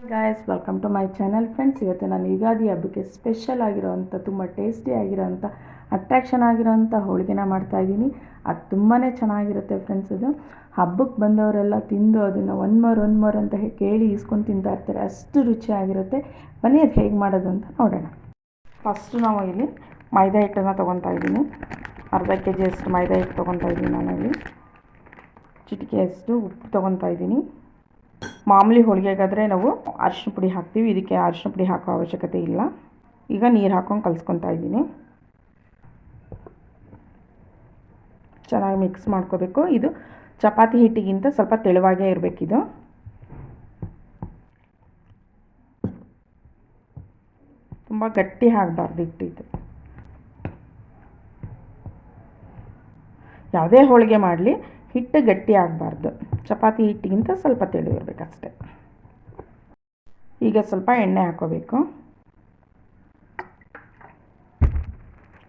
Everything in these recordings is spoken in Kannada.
Guys welcome to my channel friends ಇವತ್ತು ನಾನು ಯುಗಾದಿ ಹಬ್ಬಕ್ಕೆ ಸ್ಪೆಷಲ್ ಆಗಿರೋವಂಥ, ತುಂಬ ಟೇಸ್ಟಿ ಆಗಿರೋವಂಥ ಅಟ್ರ್ಯಾಕ್ಷನ್ ಆಗಿರೋವಂಥ ಹೋಳಿಗೆನ ಮಾಡ್ತಾ ಇದ್ದೀನಿ. ಅದು ತುಂಬಾ ಚೆನ್ನಾಗಿರುತ್ತೆ ಫ್ರೆಂಡ್ಸ್ ಅದು ಹಬ್ಬಕ್ಕೆ ಬಂದವರೆಲ್ಲ ತಿಂದು ಅದನ್ನು ಒನ್ ಮೋರ್ ಒನ್ ಮೋರ್ ಅಂತ ಕೇಳಿ ಈಸ್ಕೊಂಡು ತಿಂತಾ ಇರ್ತಾರೆ. ಅಷ್ಟು ರುಚಿಯಾಗಿರುತ್ತೆ ಬನ್ನಿ ಅದು ಹೇಗೆ ಮಾಡೋದು ಅಂತ ನೋಡೋಣ. ಫಸ್ಟು ನಾವು ಇಲ್ಲಿ ಮೈದಾ ಹಿಟ್ಟನ್ನು ತೊಗೊತಾ ಇದ್ದೀನಿ. ಅರ್ಧ ಕೆ ಜಿಯಷ್ಟು ಮೈದಾ ಹಿಟ್ಟು ತೊಗೊತಾ ಇದ್ದೀನಿ ನಾನಲ್ಲಿ. ಚಿಟಿಕೆಯಷ್ಟು ಉಪ್ಪು ತೊಗೊತಾ ಇದ್ದೀನಿ. ಮಾಮೂಲಿ ಹೋಳಿಗೆಗಾದರೆ ನಾವು ಅರಿಶಿನ ಪುಡಿ ಹಾಕ್ತೀವಿ. ಇದಕ್ಕೆ ಅರಿಶಿನ ಪುಡಿ ಹಾಕೋ ಅವಶ್ಯಕತೆ ಇಲ್ಲ. ಈಗ ನೀರು ಹಾಕೊಂಡು ಕಲಿಸ್ಕೊತಾ ಇದ್ದೀನಿ. ಚೆನ್ನಾಗಿ ಮಿಕ್ಸ್ ಮಾಡ್ಕೋಬೇಕು. ಇದು ಚಪಾತಿ ಹಿಟ್ಟಿಗಿಂತ ಸ್ವಲ್ಪ ತೆಳುವಾಗೇ ಇರಬೇಕಿದು. ತುಂಬ ಗಟ್ಟಿ ಆಗಬಾರ್ದು ಹಿಟ್ಟು ಇದು. ಯಾವುದೇ ಹೋಳಿಗೆ ಮಾಡಲಿ, ಹಿಟ್ಟು ಗಟ್ಟಿ ಆಗಬಾರ್ದು. ಚಪಾತಿ ಹಿಟ್ಟಿಗಿಂತ ಸ್ವಲ್ಪ ತೆಳು ಇರಬೇಕಷ್ಟೆ. ಈಗ ಸ್ವಲ್ಪ ಎಣ್ಣೆ ಹಾಕೋಬೇಕು.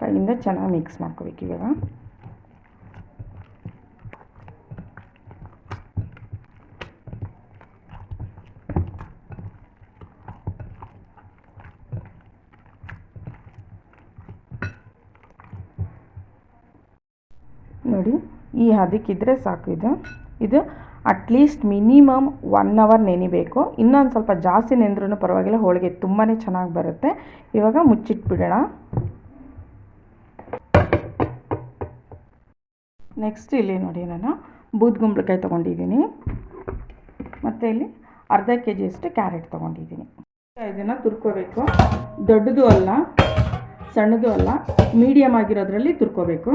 ಕೈಯಿಂದ ಚೆನ್ನಾಗಿ ಮಿಕ್ಸ್ ಮಾಡ್ಕೋಬೇಕು ಇವಾಗ. ನೋಡಿ, ಈ ಹದಕ್ಕಿದ್ರೆ ಸಾಕು ಇದು. ಇದು at least minimum one hour ನೆನಿಬೇಕು. ಇನ್ನೊಂದು ಸ್ವಲ್ಪ ಜಾಸ್ತಿ ನೆಂದ್ರೂ ಪರವಾಗಿಲ್ಲ, ಹೋಳಿಗೆ ತುಂಬಾ ಚೆನ್ನಾಗಿ ಬರುತ್ತೆ. ಇವಾಗ ಮುಚ್ಚಿಟ್ಬಿಡೋಣ. ನೆಕ್ಸ್ಟ್ ಇಲ್ಲಿ ನೋಡಿ ನಾನು ಬೂದ್ಗುಂಬಳಕಾಯಿ ತೊಗೊಂಡಿದ್ದೀನಿ. ಮತ್ತು ಇಲ್ಲಿ ಅರ್ಧ ಕೆ ಜಿಯಷ್ಟು ಕ್ಯಾರೆಟ್ ತೊಗೊಂಡಿದ್ದೀನಿ. ಇದನ್ನು ತುರ್ಕೋಬೇಕು. ದೊಡ್ಡದು ಅಲ್ಲ, ಸಣ್ಣದು ಅಲ್ಲ ಮೀಡಿಯಮ್ ಆಗಿರೋದ್ರಲ್ಲಿ ತುರ್ಕೋಬೇಕು.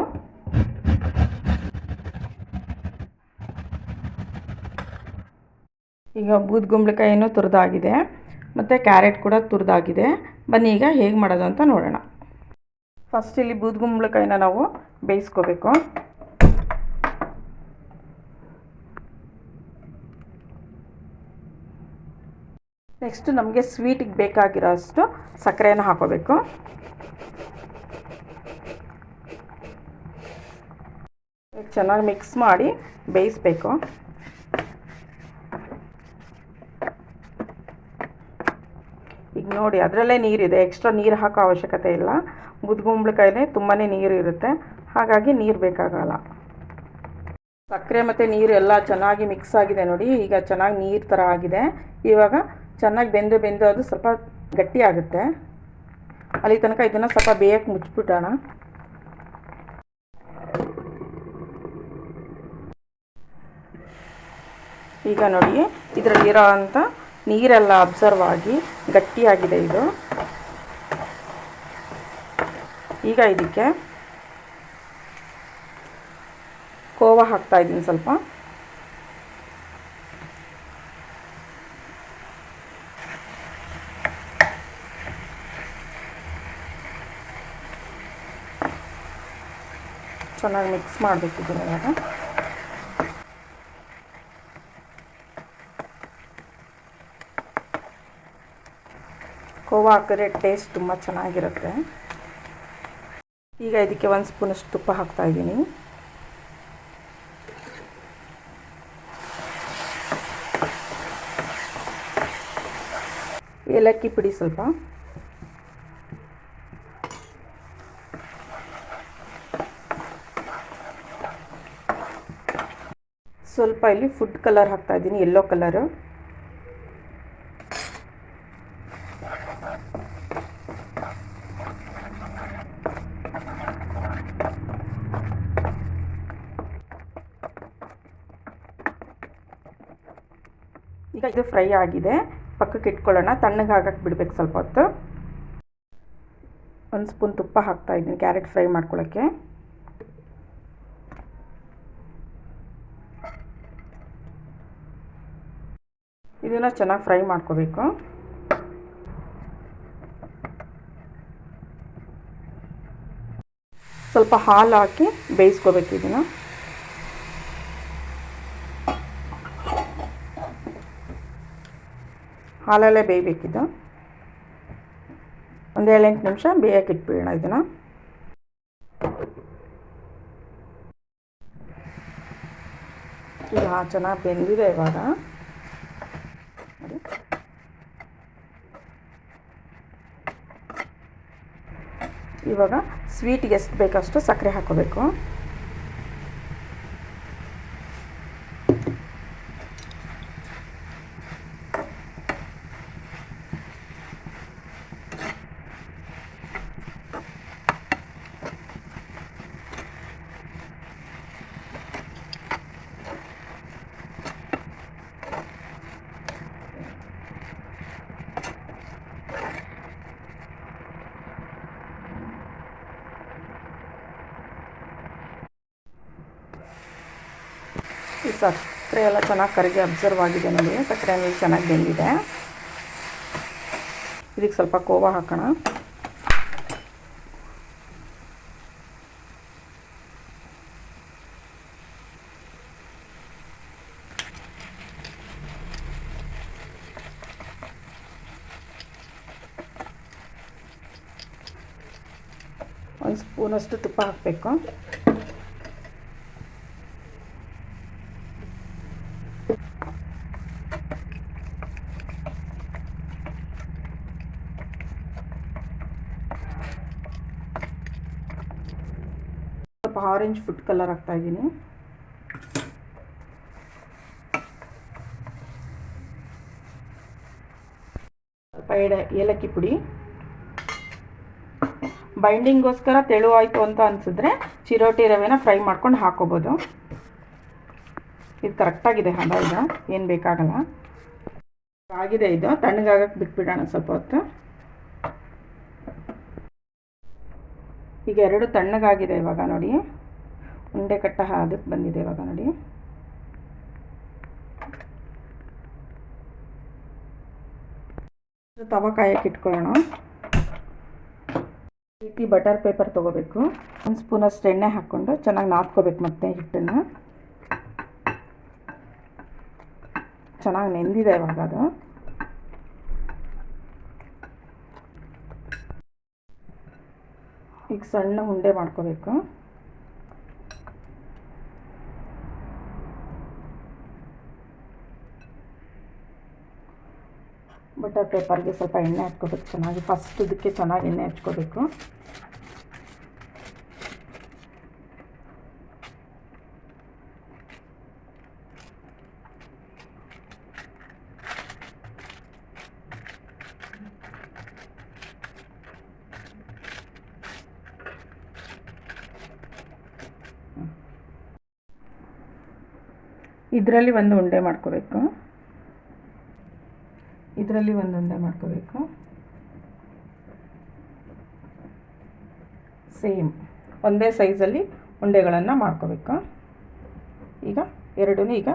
ಈಗ ಬೂದ್ಗುಂಬಳಕಾಯಿನೂ ತುರಿದಾಗಿದೆ, ಮತ್ತು ಕ್ಯಾರೆಟ್ ಕೂಡ ತುರಿದಾಗಿದೆ. ಬನ್ನಿ ಈಗ ಹೇಗೆ ಮಾಡೋದು ಅಂತ ನೋಡೋಣ. ಫಸ್ಟ್ ಇಲ್ಲಿ ಬೂದ್ಗುಂಬಳಕಾಯಿನ ನಾವು ಬೇಯಿಸ್ಕೋಬೇಕು. ನೆಕ್ಸ್ಟ್ ನಮಗೆ ಸ್ವೀಟಿಗೆ ಬೇಕಾಗಿರೋ ಅಷ್ಟು ಸಕ್ಕರೆಯನ್ನು ಹಾಕೋಬೇಕು. ಚೆನ್ನಾಗಿ ಮಿಕ್ಸ್ ಮಾಡಿ ಬೇಯಿಸ್ಬೇಕು ಈಗ ನೋಡಿ, ಅದರಲ್ಲೇ ನೀರಿದೆ. ಎಕ್ಸ್ಟ್ರಾ ನೀರು ಹಾಕೋ ಅವಶ್ಯಕತೆ ಇಲ್ಲ. ಬುದ್ಗುಂಬಳಕಾಯಿಲೆ ತುಂಬಾ ನೀರು ಇರುತ್ತೆ. ಹಾಗಾಗಿ ನೀರು ಬೇಕಾಗಲ್ಲ. ಸಕ್ಕರೆ ಮತ್ತು ನೀರು ಎಲ್ಲ ಚೆನ್ನಾಗಿ ಮಿಕ್ಸ್ ಆಗಿದೆ ನೋಡಿ. ಈಗ ಚೆನ್ನಾಗಿ ನೀರು ಥರ ಆಗಿದೆ. ಇವಾಗ ಚೆನ್ನಾಗಿ ಬೆಂದು ಬೆಂದು ಅದು ಸ್ವಲ್ಪ ಗಟ್ಟಿ ಆಗುತ್ತೆ. ಅಲ್ಲಿ ತನಕ ಇದನ್ನು ಸ್ವಲ್ಪ ಬೇಯಕ್ಕೆ ಮುಚ್ಚಿಬಿಡೋಣ ಈಗ ನೋಡಿ ಇದರಲ್ಲಿರೋ ಅಂಥ ನೀರೆಲ್ಲ ಅಬ್ಸರ್ವ್ ಆಗಿ ಗಟ್ಟಿಯಾಗಿದೆ ಇದು. ಈಗ ಇದಕ್ಕೆ ಕೋವ ಹಾಕ್ತಾ ಇದ್ದೀನಿ ಸ್ವಲ್ಪ. ಚೆನ್ನಾಗಿ ಮಿಕ್ಸ್ ಮಾಡಬೇಕು ಇವಾಗ ಕೋವಾ ಹಾಕಿದ್ರೆ ಟೇಸ್ಟ್ ತುಂಬ ಚೆನ್ನಾಗಿರುತ್ತೆ. ಈಗ ಇದಕ್ಕೆ ಒಂದು ಸ್ಪೂನಷ್ಟು ತುಪ್ಪ ಹಾಕ್ತಾ ಇದ್ದೀನಿ. ಏಲಕ್ಕಿ ಪುಡಿ ಸ್ವಲ್ಪ. ಸ್ವಲ್ಪ ಇಲ್ಲಿ ಫುಡ್ ಕಲರ್ ಹಾಕ್ತಾ ಇದ್ದೀನಿ ಯೆಲ್ಲೋ ಕಲರು ಈಗ ಇದು ಫ್ರೈ ಆಗಿದೆ. ಪಕ್ಕಕ್ಕೆ ಇಟ್ಕೊಳ್ಳೋಣ. ತಣ್ಣಗೆ ಹಾಕಕ್ಕೆ ಬಿಡ್ಬೇಕು ಸ್ವಲ್ಪ ಹೊತ್ತು. ಒಂದು ಸ್ಪೂನ್ ತುಪ್ಪ ಹಾಕ್ತಾ ಇದ್ದೀನಿ ಕ್ಯಾರೆಟ್ ಫ್ರೈ ಮಾಡ್ಕೊಳ್ಳೋಕ್ಕೆ. ಇದನ್ನು ಚೆನ್ನಾಗಿ ಫ್ರೈ ಮಾಡ್ಕೋಬೇಕು. ಸ್ವಲ್ಪ ಹಾಲು ಹಾಕಿ ಬೇಯಿಸ್ಕೋಬೇಕು ಇದನ್ನು. ಹಾಲಲ್ಲೇ ಬೇಯಬೇಕಿದ್ದು ಒಂದು ಏಳೆಂಟು ನಿಮಿಷ ಬೇಯಕ್ಕೆ ಇಟ್ಬಿಡೋಣ ಇದನ್ನು. ಇದು ಚೆನ್ನಾಗಿ ಬೆಂದಿದೆ ಇವಾಗ. ಇವಾಗ ಸ್ವೀಟ್ಗೆ ಎಷ್ಟು ಬೇಕಷ್ಟು ಸಕ್ಕರೆ ಹಾಕೋಬೇಕು. ಈ ಸಕ್ಕರೆ ಎಲ್ಲ ಚೆನ್ನಾಗಿ ಕರಗಿ ಅಬ್ಸರ್ವ್ ಆಗಿದೆ ನೋಡಿ. ಸಕ್ಕರೆ ಚೆನ್ನಾಗಿ ಬೆಂದಿದೆ. ಇದಕ್ಕೆ ಸ್ವಲ್ಪ ಕೋವ ಹಾಕೋಣ. ಒಂದು ಸ್ಪೂನಷ್ಟು ತುಪ್ಪ ಹಾಕಬೇಕು. ಸ್ವಲ್ಪ ಆರೆಂಜ್ ಫುಡ್ ಕಲರ್ ಹಾಕ್ತಾ ಇದ್ದೀನಿ. ಸ್ವಲ್ಪ ಎಡೆ ಏಲಕ್ಕಿ ಪುಡಿ. ಬೈಂಡಿಂಗೋಸ್ಕರ ತೆಳುವಾಯಿತು ಅಂತ ಅನಿಸಿದ್ರೆ ಚಿರೋಟಿ ರವೆನ ಫ್ರೈ ಮಾಡ್ಕೊಂಡು ಹಾಕೋಬೋದು. ಇದು ಕರೆಕ್ಟಾಗಿದೆ ಇದು, ಏನು ಬೇಕಾಗಲ್ಲ. ಆಗಿದೆ ಇದು ತಣ್ಣಗಾಗಕ್ಕೆ ಬಿಟ್ಬಿಡೋಣ ಸ್ವಲ್ಪ ಹೊತ್ತು. ಈಗ ಎರಡು ತಣ್ಣಗಾಗಿದೆ ಇವಾಗ ನೋಡಿ. ಉಂಡೆ ಕಟ್ಟ ಅದಕ್ಕೆ ಬಂದಿದೆ ಇವಾಗ ನೋಡಿ. ತವ ಕಾಯಕ್ಕೆ ಇಟ್ಕೊಳ್ಳೋಣ. ರೀತಿ ಬಟರ್ ಪೇಪರ್ ತೊಗೋಬೇಕು. ಒಂದು ಸ್ಪೂನಷ್ಟು ಎಣ್ಣೆ ಹಾಕ್ಕೊಂಡು ಚೆನ್ನಾಗಿ ನಾದ್ಕೋಬೇಕು ಮತ್ತೆ ಹಿಟ್ಟನ್ನು. ಚೆನ್ನಾಗಿ ನೆಂದಿದೆ ಇವಾಗ ಅದು. ಈಗ ಸಣ್ಣ ಉಂಡೆ ಮಾಡ್ಕೋಬೇಕು. ಬಟರ್ ಪೇಪರ್ಗೆ ಸ್ವಲ್ಪ ಎಣ್ಣೆ ಹಚ್ಕೋಬೇಕು ಚೆನ್ನಾಗಿ ಫಸ್ಟ್ ಇದಕ್ಕೆ ಚೆನ್ನಾಗಿ ಎಣ್ಣೆ ಹಚ್ಕೋಬೇಕು ಇದರಲ್ಲಿ ಒಂದು ಉಂಡೆ ಮಾಡ್ಕೋಬೇಕು. ಇದರಲ್ಲಿ ಒಂದು ಉಂಡೆ ಮಾಡ್ಕೋಬೇಕು. ಸೇಮ್ ಒಂದೇ ಸೈಜಲ್ಲಿ ಉಂಡೆಗಳನ್ನು ಮಾಡ್ಕೋಬೇಕು. ಈಗ ಎರಡೂ ಈಗ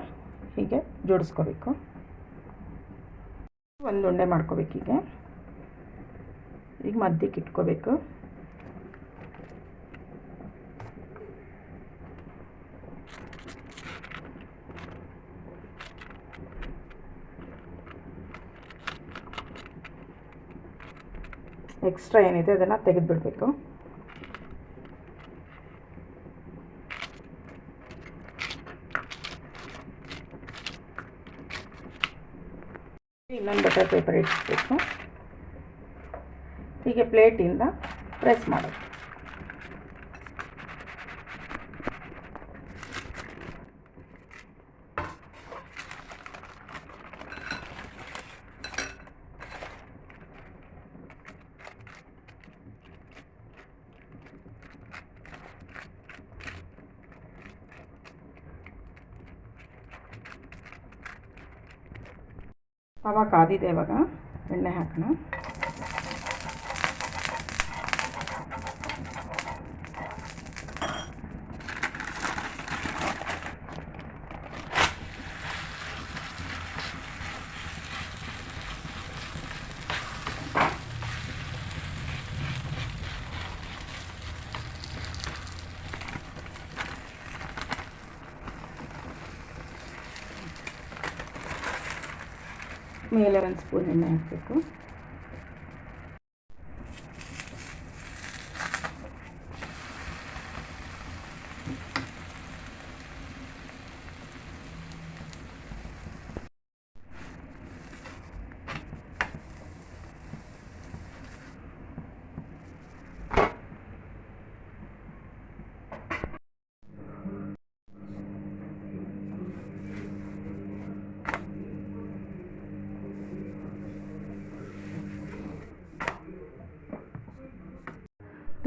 ಹೀಗೆ ಜೋಡಿಸ್ಕೋಬೇಕು. ಒಂದು ಉಂಡೆ ಮಾಡ್ಕೋಬೇಕು ಈಗ ಈಗ ಮಧ್ಯಕ್ಕೆ ಇಟ್ಕೋಬೇಕು. ಎಕ್ಸ್ಟ್ರಾ ಏನಿದೆ ಅದನ್ನು ತೆಗೆದುಬಿಡಬೇಕು. ಇನ್ನೊಂದು ಬಟರ್ ಪೇಪರ್ ಇಟ್ಬೇಕು ಹೀಗೆ ಪ್ಲೇಟಿಂದ ಪ್ರೆಸ್ ಮಾಡೋದು. ತವ ಕಾದಿದೆ ಇವಾಗ ಎಣ್ಣೆ ಹಾಕೋಣ ಮೇಲೆ ಒಂದು ಸ್ಪೂನ್ ಎಣ್ಣೆ ಹಾಕಬೇಕು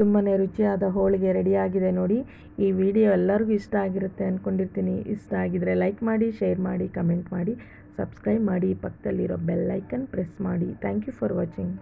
ತುಂಬಾ ರುಚಿಯಾದ ಹೋಳಿಗೆ ರೆಡಿಯಾಗಿದೆ ನೋಡಿ. ಈ ವಿಡಿಯೋ ಎಲ್ಲರಿಗೂ ಇಷ್ಟ ಆಗಿರುತ್ತೆ ಅಂದ್ಕೊಂಡಿರ್ತೀನಿ ಇಷ್ಟ ಆಗಿದರೆ ಲೈಕ್ ಮಾಡಿ, ಶೇರ್ ಮಾಡಿ, ಕಮೆಂಟ್ ಮಾಡಿ, ಸಬ್ಸ್ಕ್ರೈಬ್ ಮಾಡಿ. ಪಕ್ಕದಲ್ಲಿರೋ ಬೆಲ್ ಐಕನ್ ಪ್ರೆಸ್ ಮಾಡಿ. Thank you for watching.